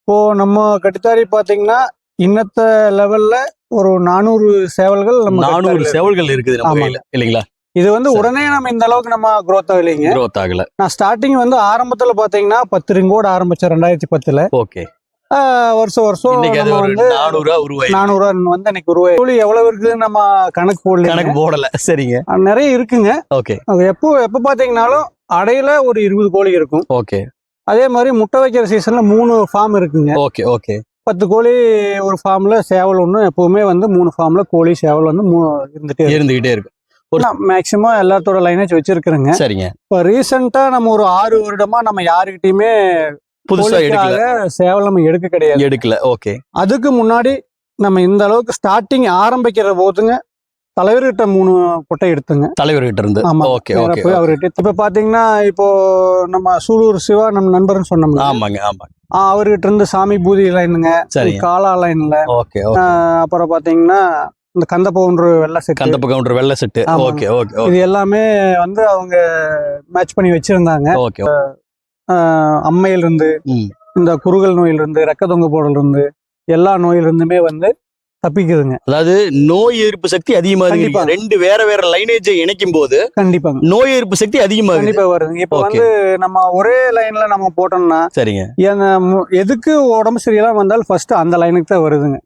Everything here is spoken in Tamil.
இப்போ நம்ம கட்டுத்தாரி பாத்தீங்கன்னா இன்னத்த லெவல்ல ஒரு நானூறு சேவல்கள் நம்ம நானூறு. செவல்கள் இருக்குது நம்ம. கையில இல்லைங்களா? இது வந்து. உடனே நம்ம இந்த அளவுக்கு நம்ம growth ஆகலைங்க. Growth ஆகல. நான் ஸ்டார்டிங் வந்து ஆரம்பத்துல பாத்தீங்கன்னா பத்து ரிங்கோட ஆரம்பிச்சேன் ரெண்டாயிரத்தி பத்துல. ஓகே. வருஷம் வருஷம் இன்னைக்கு அது நம்ம ஒரு வந்து நானூறு ரூபா உருவாய் நானூறு ரூபா வந்து எனக்கு ஒரு கூலி எவ்வளவு இருக்குதுன்னு நம்ம கணக்கு போடல கணக்கு போடல. சரிங்க. நிறைய இருக்குங்க. ஓகே. எப்போ எப்போ பாத்தீங்கன்னாலும் அடையில ஒரு இருபது கோழி இருக்கும். ஓகே. அதே மாதிரி முட்டை வைக்கிற சீசன்ல மூணு ஃபார்ம் இருக்குங்க. Okay okay. பத்து கோழி ஒரு ஃபார்ம்ல சேவல் ஒன்று எப்பவுமே வந்து மூணு ஃபார்ம்ல கோழி சேவல் வந்து மூ இருந்துட்டே இருந்துகிட்டே இருக்கு. மேக்சிமம் எல்லாத்தோட லைனேஜ் வச்சிருக்கிறேங்க. சரிங்க. இப்போ ரீசெண்டா நம்ம ஒரு ஆறு வருடமா நம்ம யாருக்கிட்டயுமே புதுசா எடுக்கல. சேவல் நம்ம எடுக்க கிடையாது. எடுக்கல ஓகே. அதுக்கு முன்னாடி நம்ம இந்த அளவுக்கு ஸ்டார்டிங் ஆரம்பிக்கிற போதுங்க தலைவர்கிட்ட மூணு கொட்டை எடுத்துங்க. தலைவர்கிட்ட இருந்து? ஓகே ஓகே போய் அவர்கிட்ட இப்ப பாத்தீங்கன்னா இப்போ நம்ம சூலூர் சிவா நம்ம நண்பர்னு சொன்னோம்னா ஆமாங்க ஆமாங்க அவர்கிட்ட இருந்து சாமி பூதி லைனுங்க சரிங்க. காலா லைன்ல. ஓகே அப்புறம் பாத்தீங்கன்னா இந்த கந்த பவுண்டர் வெள்ளை செட்டு. கந்தப்ப கவுண்டர் வெள்ளை செட்டு. ஓகே ஓகே இது எல்லாமே வந்து அவங்க மேட்ச் பண்ணி வச்சிருந்தாங்க. ஓகே. ஆஹ் அம்மையில இருந்து ம். இந்த குறுகல் நோயில இருந்து ரெக்க தொங்க போடல இருந்து எல்லா நோயில இருந்துமே வந்து தப்பிக்குதுங்க அதாவது நோய் எதிர்ப்பு சக்தி அதிகமாகுது கண்டிப்பா. ரெண்டு வேற வேற லைனேஜை இணைக்கும் போது கண்டிப்பாங்க. நோய் எதிர்ப்பு சக்தி அதிகமாகுது கண்டிப்பா வருதுங்க. இப்ப. வந்து நம்ம ஒரே லைன்ல நம்ம போட்டோம்னா சரிங்க. எதுக்கு உடம்பு சரியில்லாம வந்தாலும் ஃபர்ஸ்ட் அந்த லைனுக்கு தான் வருதுங்க.